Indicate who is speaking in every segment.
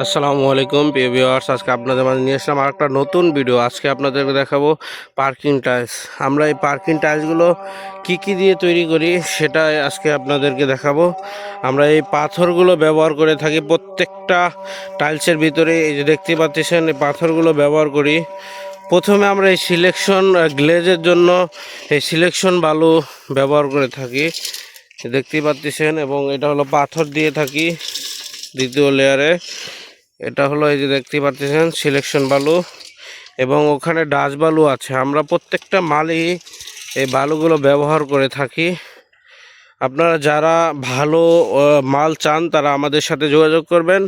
Speaker 1: আসসালামু আলাইকুম, প্রিয় ভিউয়ার্স আজকে আপনাদের মাঝে নিয়ে আসলাম আর একটা নতুন ভিডিও আজকে আপনাদেরকে দেখাবো পার্কিং টাইলস আমরা এই পার্কিং টাইলসগুলো কি কি দিয়ে তৈরি করি সেটা আজকে আপনাদেরকে দেখাবো। আমরা এই পাথরগুলো ব্যবহার করে থাকি প্রত্যেকটা টাইলসের ভিতরে। এই যে দেখতে পাচ্ছেন, এই পাথরগুলো ব্যবহার করি। প্রথমে আমরা এই সিলেকশন গ্লেজের জন্য এই সিলেকশন বালু ব্যবহার করে থাকি। দেখতে পাচ্ছেন, এবং এটা হলো পাথর দিয়ে থাকি দ্বিতীয় লেয়ারে এটা হলো এই যে দেখতে পাচ্ছেন সিলেকশন বালু। এবং ওখানে ডাচ বালু আছে। আমরা প্রত্যেকটা মালই এই বালুগুলো ব্যবহার করে থাকি। আপনারা যারা ভালো মাল চান, তারা আমাদের সাথে যোগাযোগ করবেন।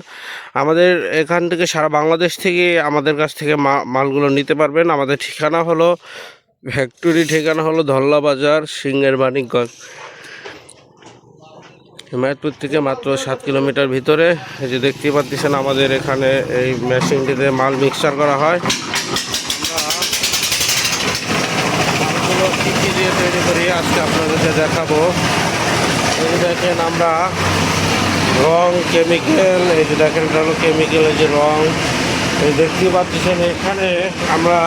Speaker 1: আমাদের এখান থেকে সারা বাংলাদেশ থেকে আমাদের কাছ থেকে মালগুলো নিতে পারবেন। আমাদের ঠিকানা হলো ফ্যাক্টরি ঠিকানা হলো ধল্লা বাজার সিংহের মানিকগঞ্জ হিমায়তপুর থেকে মাত্র সাত কিলোমিটার ভিতরে। এই যে দেখতে পাচ্ছেন আমাদের এখানে এই মেশিনটিতে মাল মিক্সচার করা হয়। মালগুলো কী কী দিয়ে তৈরি করি আজকে আপনাদেরকে দেখাবো। এই দেখেন আমরা রং, কেমিক্যাল, এই যে দেখেন এটা হলো কেমিক্যাল, এই যে রং। এই দেখতে পাচ্ছেন এখানে আমরা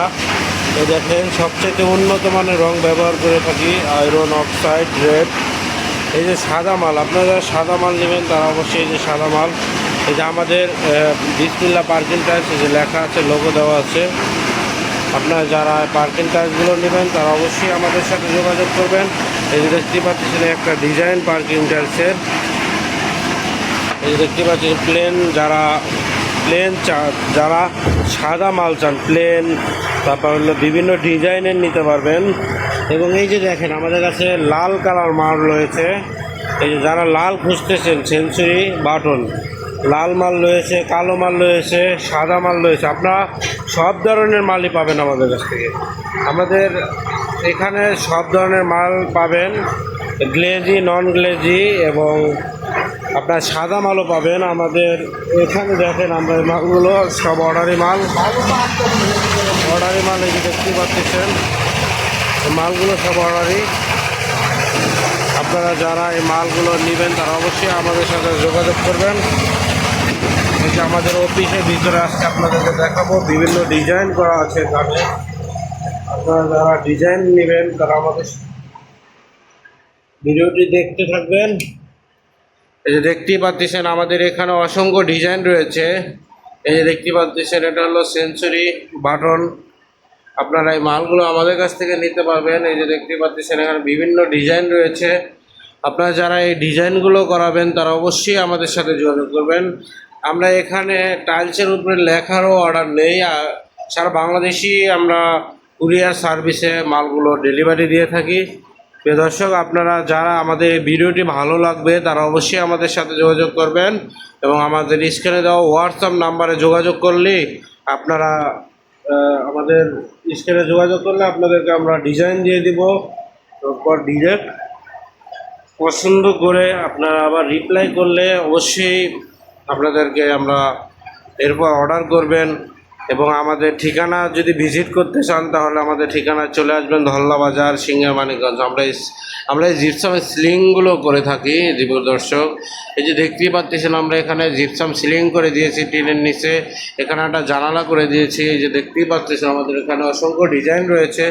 Speaker 1: এই দেখেন সবচেয়ে উন্নত মানের রং ব্যবহার করে থাকি আয়রন অক্সাইড রেড এই যে সাদা মাল, আপনারা যারা সাদা মাল নেবেন তারা অবশ্যই এই যে সাদা মাল, এই যে আমাদের বিসমিল্লা পার্কিং টাইলস যে লেখা আছে, লোগো দেওয়া আছে। আপনারা যারা পার্কিং টাইলসগুলো নেবেন তারা অবশ্যই আমাদের সাথে যোগাযোগ করবেন। এই যে দেখতে পাচ্ছেন একটা ডিজাইন পার্কিং টাইলসের এই যে দেখতে পাচ্ছেন প্লেন যারা প্লেন যারা সাদা মাল চান, প্লেন, তারপর হলো বিভিন্ন ডিজাইনের নিতে পারবেন। এবং এই যে দেখেন, আমাদের কাছে লাল কালার মাল রয়েছে। এই যে যারা লাল খুঁজতেছেন, সেঞ্চুরি বাটন, লাল মাল রয়েছে, কালো মাল রয়েছে, সাদা মাল রয়েছে, আপনারা সব ধরনের মালই পাবেন আমাদের কাছ থেকে। আমাদের এখানে সব ধরনের মাল পাবেন, গ্লেজি নন গ্লেজি এবং আপনার সাদা মালও পাবেন। আমাদের এখানে দেখেন, আমরা মালগুলো সব অর্ডারি মাল। অর্ডারি মাল এই দেখতে পাচ্ছেন এই মালগুলো সব অর্ডারি আপনারা যারা এই মালগুলো নেবেন, তারা অবশ্যই আমাদের সাথে যোগাযোগ করবেন। এই যে আমাদের অফিসের ভিতরে আজকে আপনাদেরকে দেখাবো, বিভিন্ন ডিজাইন করা আছে এখানে। আপনারা যারা ডিজাইন নেবেন, তারা আমাদের ভিডিওটি দেখতে থাকবেন। এই যে দেখতেই পাচ্ছেন, আমাদের এখানে অসংখ্য ডিজাইন রয়েছে। এই যে দেখতে পাচ্ছেন, এটা হলো সেঞ্চুরি বাটন আপনারা এই মালগুলো আমাদের কাছ থেকে নিতে পারবেন। এই যে দেখতে পাচ্ছেন, এখানে বিভিন্ন ডিজাইন রয়েছে। আপনারা যারা এই ডিজাইনগুলো করাবেন, তারা অবশ্যই আমাদের সাথে যোগাযোগ করবেন। আমরা এখানে টাইলসের উপরে লেখারও অর্ডার নেই। আর সারা বাংলাদেশি আমরা কুরিয়ার সার্ভিসে মালগুলো ডেলিভারি দিয়ে থাকি। প্রিয় দর্শক, আপনারা যারা আমাদের এই ভিডিওটি ভালো লাগবে, তারা অবশ্যই আমাদের সাথে যোগাযোগ করবেন এবং আমাদের স্ক্রিনে দেওয়া হোয়াটসঅ্যাপ নাম্বারে যোগাযোগ করলে আপনারা আমাদের স্ক্রিনে যোগাযোগ করলে আপনাদেরকে আমরা ডিজাইন দিয়ে দিব। তারপর ডিরেক্ট পছন্দ করে আপনারা আবার রিপ্লাই করলে অবশ্যই আপনাদেরকে আমরা এরপর অর্ডার করবেন এবং আমাদের ঠিকানা যদি ভিজিট করতে চান তাহলে আমাদের ঠিকানায় চলে আসবেন ধল্লা বাজার সিংহা মানিকগঞ্জ। আমরা আমরা জিপসাম সিলিংগুলো করে থাকি দর্শক এই যে দেখতেই পাচ্ছেন, আমরা এখানে জিপসাম সিলিং করে দিয়েছি টিনের নিচে। এখানে একটা জানালা করে দিয়েছি, এই যে দেখতেই পাচ্ছেন, আমাদের এখানে অসংখ্য ডিজাইন রয়েছে।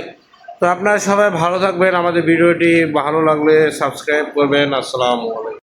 Speaker 1: তো আপনারা সবাই ভালো থাকবেন, আমাদের ভিডিওটি ভালো লাগলে সাবস্ক্রাইব করবেন। আসসালামু আলাইকুম।